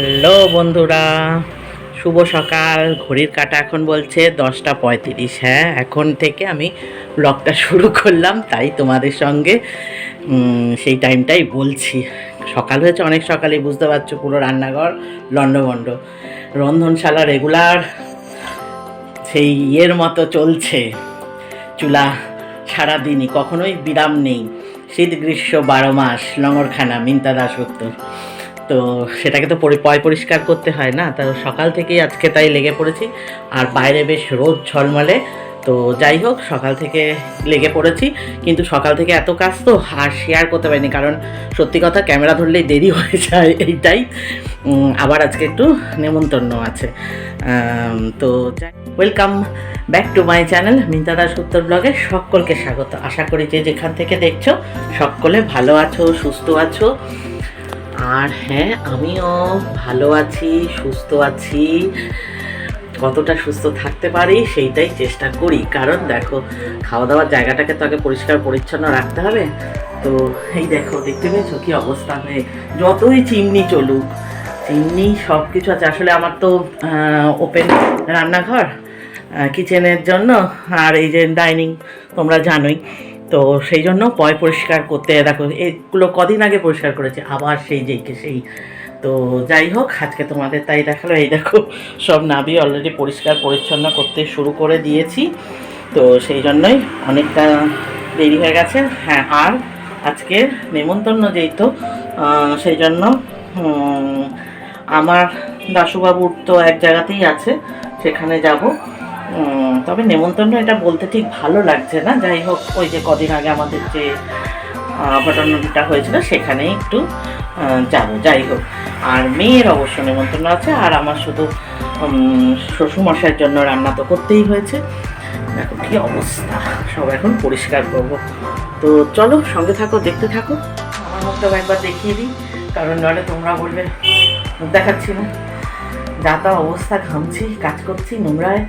Hello বন্ধুরা, শুভ সকাল। ঘড়ির কাটা এখন বলছে দশটা পঁয়ত্রিশ হ্যাঁ? এখন থেকে আমি ব্লগটা শুরু করলাম, তাই তোমাদের সঙ্গে সেই টাইমটাই বলছি। সকাল হয়েছে, অনেক সকালেই বুঝতে পারছ, পুরো রান্নাঘর লন্ডভন্ড রন্ধনশালা রেগুলার সেই ইয়ের মতো চলছে। চুলা সারাদিনই, কখনোই বিরাম নেই। শীত গ্রীষ্ম বারো মাস, লঙ্গরখানা, মিন্তা দাস উত্তর তো সেটাকে তো পয় পরিষ্কার করতে হয় না। তো সকাল থেকেই আজকে তাই লেগে পড়েছি। আর বাইরে বেশ রোদ ঝলমলে। তো যাই হোক, সকাল থেকে লেগে পড়েছি। কিন্তু সকাল থেকে এত কাজ তো আর শেয়ার করতে পারিনি। কারণ সত্যি কথা, ক্যামেরা ধরলেই দেরি হয়ে যায় এইটাই। আবার আজকে একটু নেমন্তন্ন আছে। তো welcome back to my channel Minta Das উত্তর ব্লগে সকলকে স্বাগত। আশা করি যে যেখান থেকে দেখছ, সকলে ভালো আছো, সুস্থ আছো। আর হ্যাঁ আমিও ভালো আছি, সুস্থ আছি। কতটা সুস্থ থাকতে পারি সেইটাই চেষ্টা করি। কারণ দেখো খাওয়া দাওয়ার জায়গাটাকে তো আগে পরিষ্কার, পরিচ্ছন্ন রাখতে হবে। তো এই দেখো, দেখতে পেয়েছ কি অবস্থা? হয়ে যতই চিমনি চলুক, চিমনি সব কিছু আছে। আসলে আমার তো ওপেন রান্নাঘর কিচেনের জন্য। আর এই যে ডাইনিং তোমরা জানোই। তো সেই জন্য পয় পরিষ্কার করতে দেখো এগুলো কদিন আগে পরিষ্কার করেছে আবার সেই যেইকে সেই। তো যাই হোক আজকে তোমাদের তাই দেখাল এই দেখো সব নাবি অলরেডি পরিষ্কার পরিচ্ছন্ন করতে শুরু করে দিয়েছি। তো সেই জন্যই অনেকটা দেরি হয়ে গেছে। হ্যাঁ আর আজকে নেমন্তন্ন যেহেতু আহ, সেই জন্য আমার দাশুবাবুর তো এক জায়গাতেই আছে সেখানে যাব। তবে নেমন্তন্ন এটা বলতে ঠিক ভালো লাগছে না। যাই হোক, ওই যে কদিন আগে আমাদের যে ঘটনাটা হয়েছিল সেখানে একটু যাব। যাই হোক, আর মেয়ের অবশ্য নেমন্তন্ন আছে, আর আমার শুধু শ্বশুরমশাইয়ের জন্য রান্না তো করতেই হয়েছে। দেখো কি অবস্থা, সব এখন পরিষ্কার করব। তো চলো, সঙ্গে থাকো, দেখতে থাকো। আমার মুখটাও একবার দেখিয়ে দিই, কারণ নইলে তোমরা বলবে দেখাচ্ছি না। যা তা অবস্থা, ঘামছি, কাজ করছি, নোংরায়।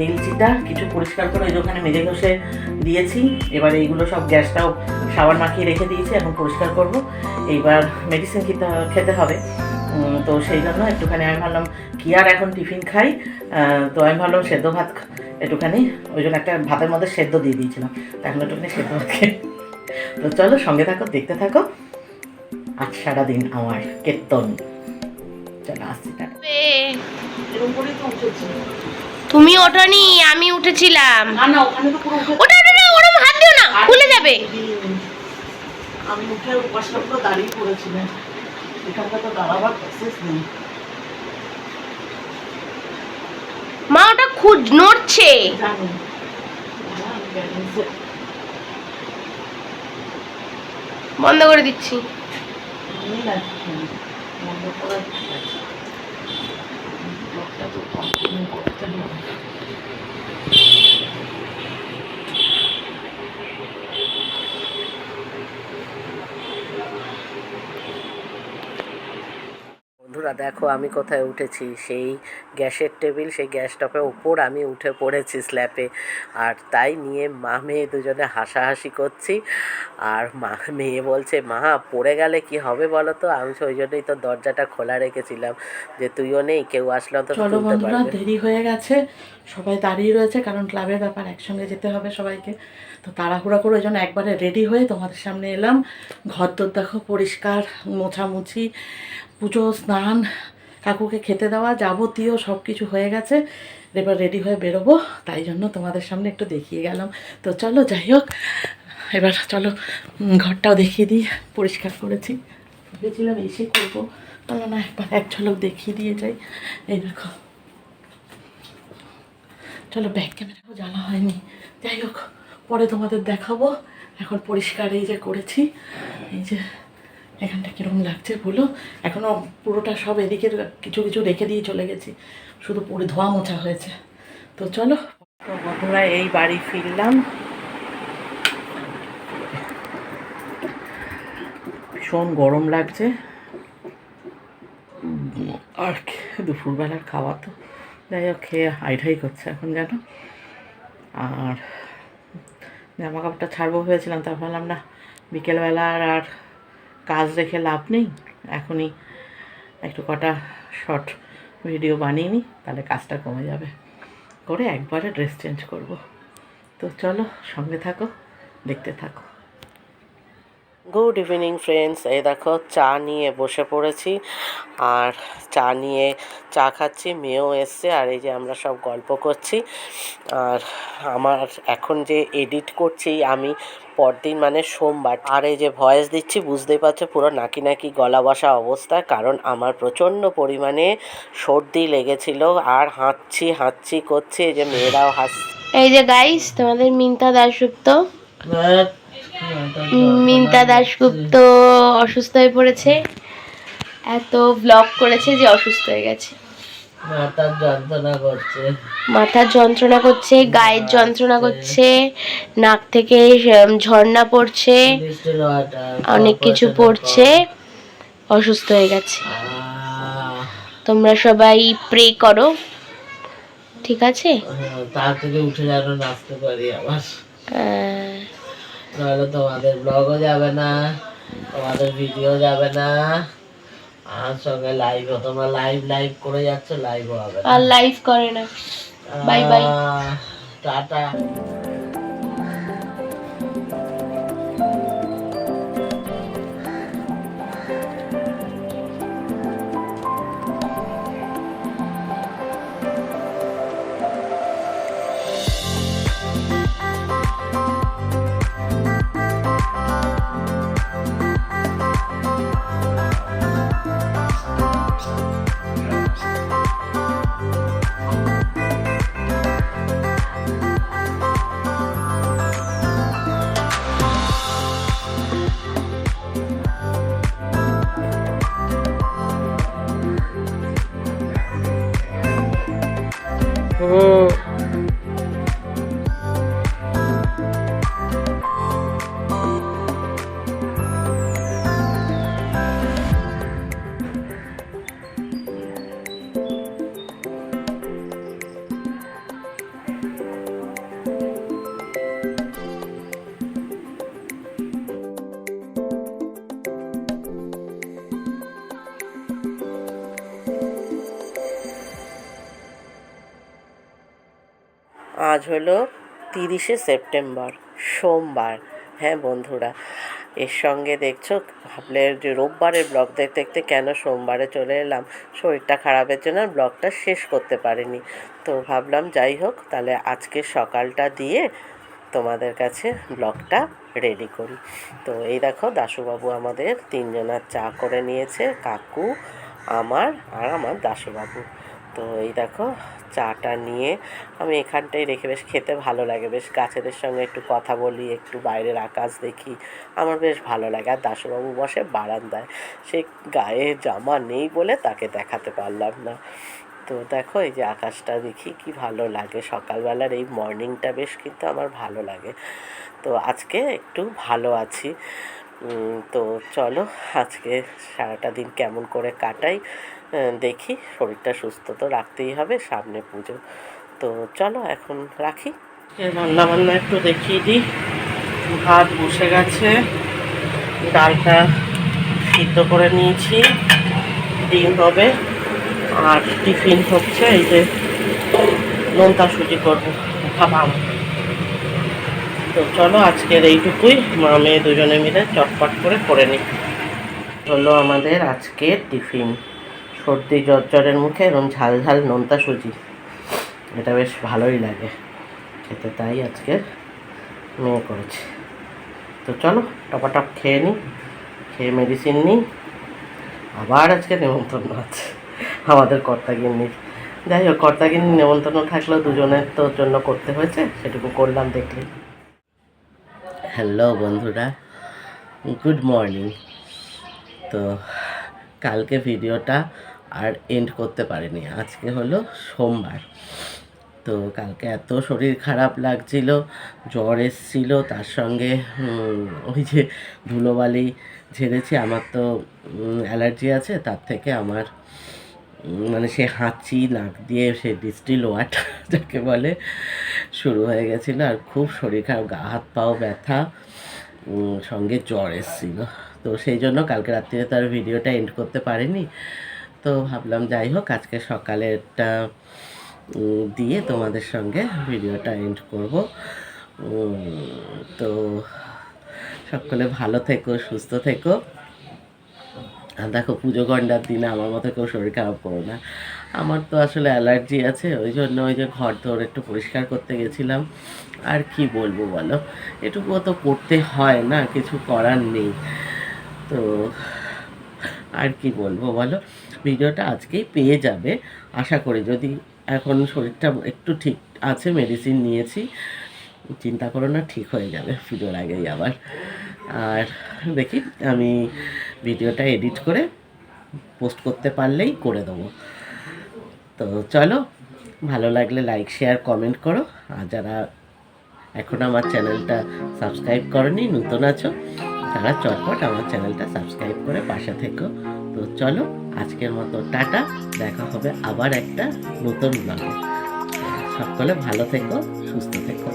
তেল চিটা, কিছু পরিষ্কার করে ওই ওখানে মেজে ঘষে দিয়েছি। এবার এইগুলো সব গ্যাসটাও সাবান মাখিয়ে রেখে দিয়েছি, এখন পরিষ্কার করব। এইবার মেডিসিন খেতে খেতে হবে। তো সেই জন্য একটুখানি আমি ভাবলাম, কি আর এখন টিফিন খাই? তো আমি ভাবলাম সেদ্ধ ভাত একটুখানি, ওই জন্য একটা ভাতের মধ্যে সেদ্ধ দিয়ে দিয়েছিলাম। এখন একটুখানি সেদ্ধ ভাত খেয়ে তো চলো সঙ্গে থাকো, দেখতে থাকো। আজ সারাদিন আমার কীর্তন। চলো আসছি তুমি ওঠনি আমি উঠেছিলাম। না না ওখানে তো পুরো উঠে ওটা ওটা ওরম হাত দিও না খুলে যাবে। আমি উঠে উপাসটা পুরো দাঁড়িয়ে এখানকার তো দাঁড়াবার প্রসেস নেই। মা ওটা খুঁজ নড়ছে। বন্ধ করে দিচ্ছি। বন্ধ করা আছে। তো continue করতে হবে। বন্ধুরা দেখো আমি কোথায় উঠেছি। সেই গ্যাসের টেবিল সেই গ্যাস টপের ওপর আমি উঠে পড়েছি স্ল্যাপে। আর তাই নিয়ে মা মেয়ে দুজনে হাসাহাসি করছি। আর মা মেয়ে বলছে মা পড়ে গেলে কি হবে বলো তো? আমি ওই জন্যই তো দরজাটা খোলা রেখেছিলাম। যে তুইও নেই কেউ আসলে তো চলো বন্ধুরা দেরি হয়ে গেছে। সবাই দাঁড়িয়ে রয়েছে কারণ ক্লাবের ব্যাপার একসঙ্গে যেতে হবে সবাইকে। তো তাড়াহুড়া করে ওই জন্য একবারে রেডি হয়ে তোমাদের সামনে এলাম। ঘর তোর দেখো পরিষ্কার মোছামুছি। পুজো, স্নান, কাকুকে খেতে দেওয়া যাবতীয় সব কিছু হয়ে গেছে। এবার রেডি হয়ে বেরোবো, তাই জন্য তোমাদের সামনে একটু দেখিয়ে গেলাম। তো চলো, যাই হোক, এবার চলো ঘরটাও দেখিয়ে দিই, পরিষ্কার করেছি। ভেবেছিলাম এসে করব, তাহলে না একবার এক ঝলক দেখিয়ে দিয়ে যাই। এই দেখো। চলো ব্যাক ক্যামেরাও জানা হয়নি। যাই হোক, পরে তোমাদের দেখাবো। এখন পরিষ্কার এই যে করেছি, এই যে এখানটা কীরকম লাগছে বলো? এখনও পুরোটা সব এদিকে কিছু কিছু রেখে দিয়ে চলে গেছি। শুধু পুরো ধোয়া মোছা হয়েছে। তো চলো, তো বন্ধুরা, এই বাড়ি ফিরলাম। ভীষণ গরম লাগছে। আর দুপুরবেলার খাওয়া তো। যাই হোক, খেয়ে হাইঢাই করছে এখন যেন। আর জামা কাপড়টা ছাড়বো ভেবেছিলাম তারপর ভাবলাম না বিকেলবেলা আর আর কাজ রেখে লাভ নেই। এখনই একটু কটা শর্ট ভিডিও বানিয়ে নিই তাহলে কাজটা কমে যাবে। করে একবারে ড্রেস চেঞ্জ করব। তো চলো সঙ্গে থাকো, দেখতে থাকো। গুড ইভিনিং ফ্রেন্ডস এই দেখো চা নিয়ে বসে পড়েছি। আর চা নিয়ে চা খাচ্ছি মেয়েও এসছে। আর এই যে আমরা সব গল্প করছি। আর আমার এখন যে এডিট করছি আমি পরদিন মানে সোমবার। আর এই যে ভয়েস দিচ্ছি বুঝতেই পারছ পুরো নাকি নাকি গলা বসা অবস্থা। কারণ আমার প্রচণ্ড পরিমাণে সর্দি লেগেছিল। আর হাঁচছি হাঁচছি করছে। এই যে মেয়েরাও হাসছে এই যে গাইস তোমাদের মিন্তা দাশগুপ্ত। মিন্তা দাশগুপ্ত অসুস্থ হয়ে পড়েছে। এত ব্লগ করেছে যে অসুস্থ হয়ে গেছে। মাথার যন্ত্রণা করছে। মাথার যন্ত্রণা করছে গায়ের যন্ত্রণা করছে নাক থেকে ঝর্ণা পড়ছে অনেক কিছু পড়ছে অসুস্থ হয়ে গেছে। তোমরা সবাই প্রে করো ঠিক আছে? তাড়াতাড়ি উঠে যেন নাচতে পারি আবার। নাহলে তোমাদের ব্লগও যাবে না তোমাদের ভিডিও যাবে না আর সঙ্গে লাইভও তোমার লাইভ লাইভ করে যাচ্ছে লাইভও হবে আর লাইভ করে না। বাই বাই টাটা। আজ হলো তিরিশে সেপ্টেম্বর, সোমবার। হ্যাঁ বন্ধুরা, এর সঙ্গে দেখছ, ভাবলে যে রোববারের ব্লগ দেখতে দেখতে কেন সোমবারে চলে এলাম, শরীরটা খারাপের জন্য ব্লগটা শেষ করতে পারিনি। তো ভাবলাম যাই হোক, তাহলে আজকে সকালটা দিয়ে তোমাদের কাছে ব্লগটা রেডি করি। তো এই দেখো, দাশুবাবু আমাদের তিনজনার চা করে নিয়েছে, কাকু আমার আর আমার দাশুবাবু। তো এই দেখো, চাটা নিয়ে আমি এখানটাই রেখে বেশ খেতে ভালো লাগে। বেশ গাছেদের সঙ্গে একটু কথা বলি, একটু বাইরের আকাশ দেখি। আমার বেশ ভালো লাগে। আর দাশুবাবু বসে বারান্দায়। সে গায়ে জামা নেই বলে তাকে দেখাতে পারলাম না। তো দেখো, এই যে আকাশটা দেখি, কি ভালো লাগে। সকালবেলার এই মর্নিংটা বেশ কিন্তু আমার ভালো লাগে। তো আজকে একটু ভালো আছি। তো চলো, আজকে সারাটা দিন কেমন করে কাটাই দেখি, শরীরটা সুস্থ তো রাখতেই হবে, সামনে পুজো। তো চলো, এখন রাখি। রান্না বান্না একটু দেখিয়ে দিই। ভাত বসে গেছে। ডালটা সিদ্ধ করে নিয়েছি। ডিম হবে আর টিফিন হচ্ছে, এই যে নোনতা সুজি করব। খাবাম তো চলো আজকের এইটুকুই। মা মেয়ে দুজনে মিলে চটপট করে করে নিই হলো আমাদের আজকের টিফিন। সর্দি জ্বর জ্বরের মুখে এবং ঝাল ঝাল নোনতা সুজি। এটা বেশ ভালোই লাগে। খেতে তাই আজকে মেয়ে করেছে। তো চলো, টপাটপ খেয়ে নিই খেয়ে মেডিসিন নিই আবার আজকে নেমন্তন্ন আছে আমাদের কর্তাগিন্নির। যাই হোক, কর্তাগিন্নির নেমন্তন্ন থাকলেও দুজনের তো জন্য করতে হয়েছে, সেটুকু করলাম দেখলে হ্যালো বন্ধুরা, গুড মর্নিং। তো কালকে ভিডিওটা আর এন্ড করতে পারিনি, আজকে হলো সোমবার। তো কালকে এত শরীর খারাপ লাগছিল, জ্বর এসছিল, তার সঙ্গে ওই যে ধুলোবালি ঝেড়েছি, আমার তো অ্যালার্জি আছে, তার থেকে আমার মানে সে হাঁচি, নাক দিয়ে সে ডিস্টিল ওয়াট যাকে বলে শুরু হয়ে গেছিল আর খুব শরীর খারাপ, গা হাত পাও ব্যথা সঙ্গে জ্বর এসেছিল। তো সেই জন্য কালকে রাত্রিরে তার ভিডিওটা এন্ড করতে পারিনি। তো ভাবলাম যাই হোক, আজকে সকালেরটা দিয়ে তোমাদের সঙ্গে ভিডিওটা এন্ড করব। তো সকলে ভালো থেকো, সুস্থ থেকো। আর দেখো পুজো গন্ডার দিনে আমার মতো কেউ শরীর খারাপ করো না। আমার তো আসলে অ্যালার্জি আছে, ওই জন্য ওই যে ঘর তোর একটু পরিষ্কার করতে গেছিলাম। আর কি বলব বলো? এটুকুও তো করতে হয় না, কিছু করার নেই। তো আর কি বলব বলো? ভিডিওটা আজকেই পেয়ে যাবে, আশা করি। যদি এখন শরীরটা একটু ঠিক আছে মেডিসিন নিয়েছি, চিন্তা করো না, ঠিক হয়ে যাবে পুজোর আগেই আবার। আর দেখি, আমি ভিডিওটা এডিট করে পোস্ট করতে পারলেই করে দেবো। তো চলো, ভালো লাগলে লাইক শেয়ার কমেন্ট করো। আর যারা এখন আমার চ্যানেলটা সাবস্ক্রাইব করনি, নতুন আছো, তারা চটপট আমার চ্যানেলটা সাবস্ক্রাইব করে পাশে থেকো। তো চলো, আজকের মতো টাটা, দেখা হবে আবার একটা নতুন ব্লগে সকলে ভালো থেকো, সুস্থ থেকো।